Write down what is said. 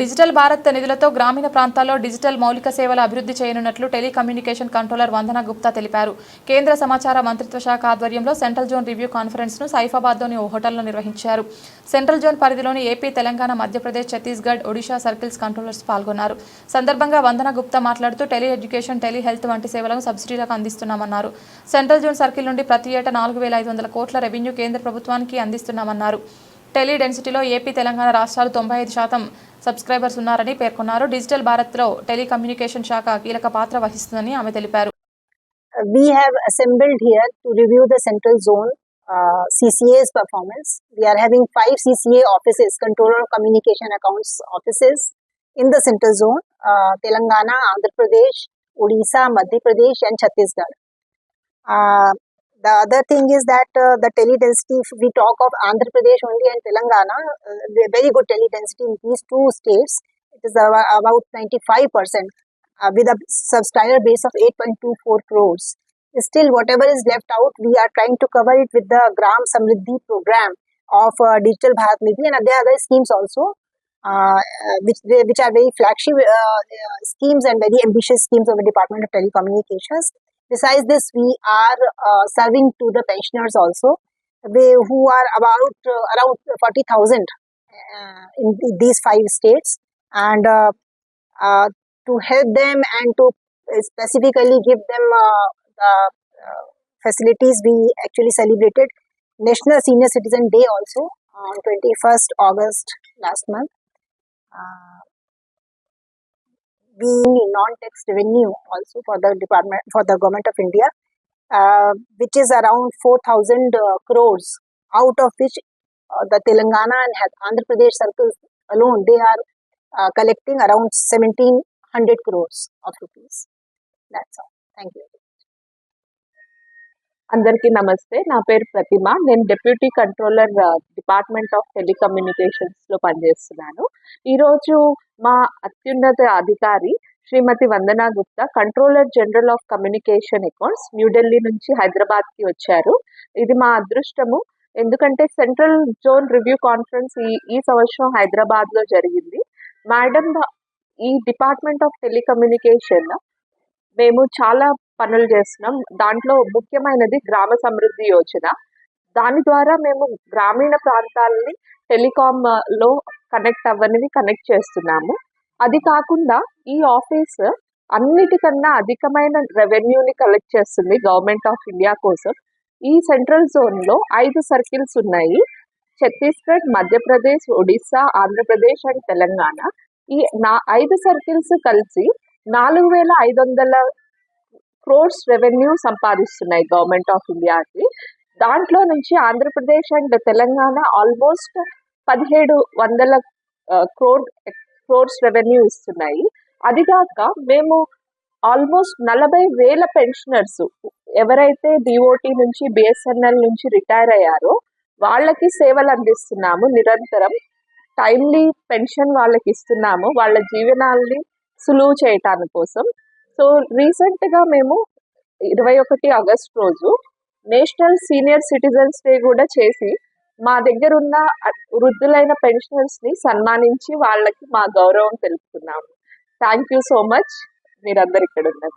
Digital Bharat నిధులతో గ్రామీణ ప్రాంతాల్లో డిజిటల్ మౌలిక సేవల అభివృద్ధి చేయనున్నట్లు టెలికమ్యూనికేషన్ కంట్రోలర్ వందన గుప్తా తెలిపారు. కేంద్ర సమాచార మంత్రిత్వ శాఖ ఆధ్వర్యంలో సెంట్రల్ జోన్ రివ్యూ కాన్ఫరెన్స్ను సైఫాబాద్లోని ఓ హోటల్లో నిర్వహించారు. సెంట్రల్ జోన్ పరిధిలోని AP Telangana Madhya Pradesh Chhattisgarh Odisha circles controllers పాల్గొన్నారు. సందర్భంగా వందన గుప్తా మాట్లాడుతూ టెలి ఎడ్యుకేషన్ టెలి హెల్త్ వంటి సేవలను సబ్సిడీలకు అందిస్తున్నామన్నారు. సెంట్రల్ జోన్ సర్కిల్ నుండి ప్రతి ఏటా నాలుగు వేల ఐదు వందల కోట్ల రెవెన్యూ కేంద్ర ప్రభుత్వానికి అందిస్తున్నామన్నారు. టెలి డెన్సిటీలో ఏపీ తెలంగాణ రాష్ట్రాలు తొంభై ఐదు శాతం సబ్స్క్రైబర్స్ ఉన్నారని పేర్కొన్నారు డిజిటల్ భారత్లో టెలికమ్యూనికేషన్ శాఖ కీలక పాత్ర వహిస్తుందని ఆమె తెలిపారు we have assembled here to review the central zone uh, CCA's performance. We are having five CCA offices, controller of communication accounts offices in the central zone, uh, Telangana, Andhra Pradesh, Odisha, Madhya Pradesh and Chhattisgarh. Uh, the other thing is that uh, the tele density, if we talk of Andhra Pradesh only and Telangana, uh, very good tele density in these two states. It is about 95% uh, with a subscriber base of 8.24 crores. Still, whatever is left out, we are trying to cover it with the Gram Samriddhi program of uh, Digital Bharat Nidhi and there are other schemes also, uh, uh, which which are very flagship uh, uh, schemes and very ambitious schemes of the Department of Telecommunications. Besides this, we are uh, serving to the pensioners also, they, who are about uh, around 40,000 uh, in th- these five states, and uh, uh, to help them and to specifically give them uh, the uh, facilities, we actually celebrated National Senior Citizen Day also on 21st August last month Uh, we non-tax revenue also for the department for the government of India, uh, which is around 4,000 uh, crores, out of which uh, the Telangana and Ha- Andhra Pradesh circles alone they are uh, collecting around 1700 crores of rupees. That's all. Thank you. అందరికీ నమస్తే నా పేరు ప్రతిమ నేను deputy controller department of telecommunications లో పనిచేస్తున్నాను ఈరోజు మా అత్యున్నత అధికారి Shrimati Vandana Gupta controller general of communication accounts New Delhi నుంచి హైదరాబాద్కి వచ్చారు. ఇది మా అదృష్టము. ఎందుకంటే సెంట్రల్ జోన్ రివ్యూ కాన్ఫరెన్స్ ఈ ఈ సంవత్సరం హైదరాబాద్లో జరిగింది. మేడం ఈ డిపార్ట్మెంట్ ఆఫ్ టెలికమ్యూనికేషన్ మేము చాలా పనులు చేస్తున్నాం. దాంట్లో ముఖ్యమైనది గ్రామ సమృద్ధి యోజన. దాని ద్వారా మేము గ్రామీణ ప్రాంతాలని టెలికామ్లో కనెక్ట్ అవ్వనివి కనెక్ట్ చేస్తున్నాము. అది కాకుండా ఈ ఆఫీస్ అన్నిటికన్నా అధికమైన రెవెన్యూని కలెక్ట్ చేస్తుంది గవర్నమెంట్ ఆఫ్ ఇండియా కోసం. ఈ సెంట్రల్ జోన్లో ఐదు సర్కిల్స్ ఉన్నాయి. ఛత్తీస్గఢ్ మధ్యప్రదేశ్ ఒడిస్సా ఆంధ్రప్రదేశ్ అండ్ తెలంగాణ. ఈ నా ఐదు సర్కిల్స్ కలిసి నాలుగు వేల ఐదు వందల క్రోర్స్ రెవెన్యూ సంపాదిస్తున్నాయి గవర్నమెంట్ ఆఫ్ ఇండియాకి. దాంట్లో నుంచి ఆంధ్రప్రదేశ్ అండ్ తెలంగాణ ఆల్మోస్ట్ పదిహేడు వందల క్రోర్ క్రోర్స్ రెవెన్యూ ఇస్తున్నాయి. అదిగాక మేము ఆల్మోస్ట్ నలభై వేల పెన్షనర్స్ ఎవరైతే డిఓటి నుంచి బిఎస్ఎన్ఎల్ నుంచి రిటైర్ అయ్యారో వాళ్ళకి సేవలు అందిస్తున్నాము. నిరంతరం టైమ్లీ పెన్షన్ వాళ్ళకి ఇస్తున్నాము. వాళ్ళ జీవనాల్ని సులువు చేయటాని కోసం. సో రీసెంట్గా మేము ఇరవై ఒకటి ఆగస్ట్ రోజు నేషనల్ సీనియర్ సిటిజన్స్ డే కూడా చేసి మా దగ్గర ఉన్న వృద్ధులైన పెన్షనర్స్ని సన్మానించి వాళ్ళకి మా గౌరవం తెలుపుతున్నాము. థ్యాంక్ యూ సో మచ్ మీరందరు ఇక్కడ ఉన్నారు